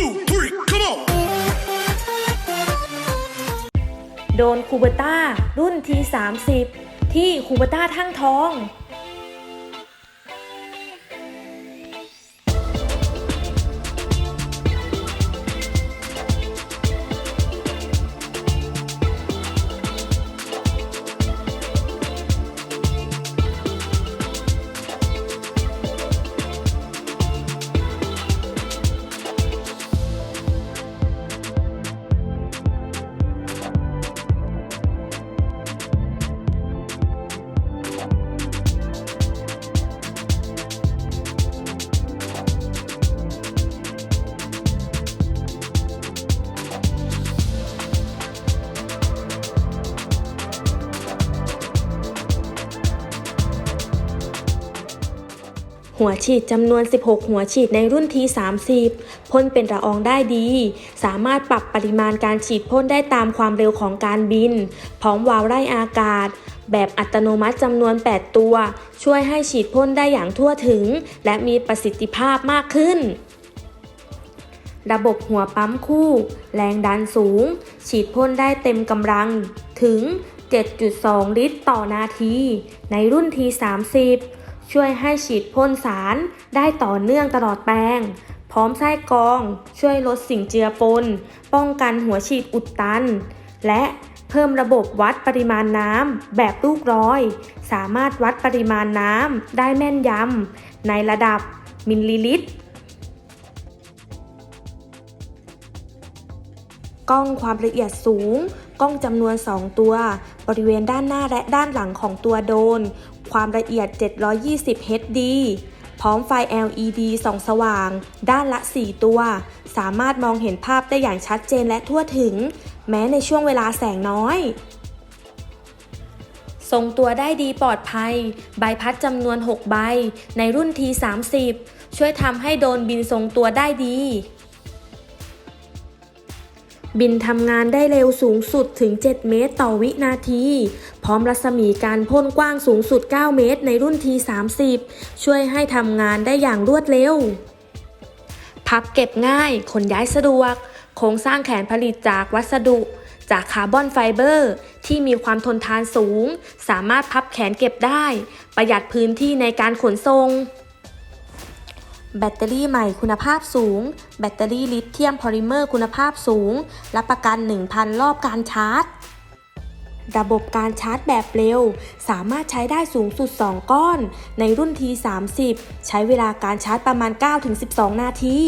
two, three, come on. โดนคูเบต้ารุ่นที30ที่คูเบต้าทั้งทอง หัวฉีดจำนวน 16 หัวฉีดในรุ่น T30 พ่นเป็นละอองได้ดี สามารถปรับปริมาณการฉีดพ่นได้ตามความเร็วของการบิน พร้อมวาล์วไล่อากาศ แบบอัตโนมัติจำนวน 8 ตัว ช่วยให้ฉีดพ่นได้อย่างทั่วถึง และมีประสิทธิภาพมากขึ้นระบบหัวปั๊มคู่ แรงดันสูง ฉีดพ่นได้เต็มกำลัง ถึง 7.2 ลิตรต่อนาที ในรุ่น T30 ช่วยให้ฉีดพ่นสารได้ต่อเนื่องตลอดแปลง พร้อมไส้กรอง ช่วยลดสิ่งเจือปน ป้องกันหัวฉีดอุดตัน และเพิ่มระบบวัดปริมาณน้ำแบบลูกร้อย สามารถวัดปริมาณน้ำได้แม่นยำในระดับมิลลิลิตร กล้องความละเอียดสูง กล้องจำนวน 2 ตัว บริเวณด้านหน้าและด้านหลังของตัวโดน ความละเอียด 720 HD พร้อมไฟ LED ส่องสว่าง ด้านละ 4 ตัว สามารถมองเห็นภาพได้อย่างชัดเจนและทั่วถึง แม้ในช่วงเวลาแสงน้อยทรงตัวได้ดีปลอดภัย ใบพัดจำนวน 6 ใบ ในรุ่น T30 ช่วยทำให้โดนบินทรงตัวได้ดี บินทำงานได้เร็วสูงสุดถึง 7 เมตรต่อวินาที พร้อมรัศมีการพ่นกว้างสูงสุด 9 เมตรในรุ่น T30 ช่วยให้ทำงานได้อย่างรวดเร็ว พับเก็บง่ายขนย้ายสะดวก โครงสร้างแขนผลิตจากวัสดุ จากคาร์บอนไฟเบอร์ ที่มีความทนทานสูง สามารถพับแขนเก็บได้ ประหยัดพื้นที่ในการขนส่ง แบตเตอรี่ใหม่คุณภาพสูง แบตเตอรี่ลิเธียมพอลิเมอร์คุณภาพสูง รับประกัน 1,000 รอบการชาร์จ ระบบการชาร์จแบบเร็ว สามารถใช้ได้สูงสุด 2 ก้อน ในรุ่น T30 ใช้เวลาการชาร์จประมาณ 9-12 นาที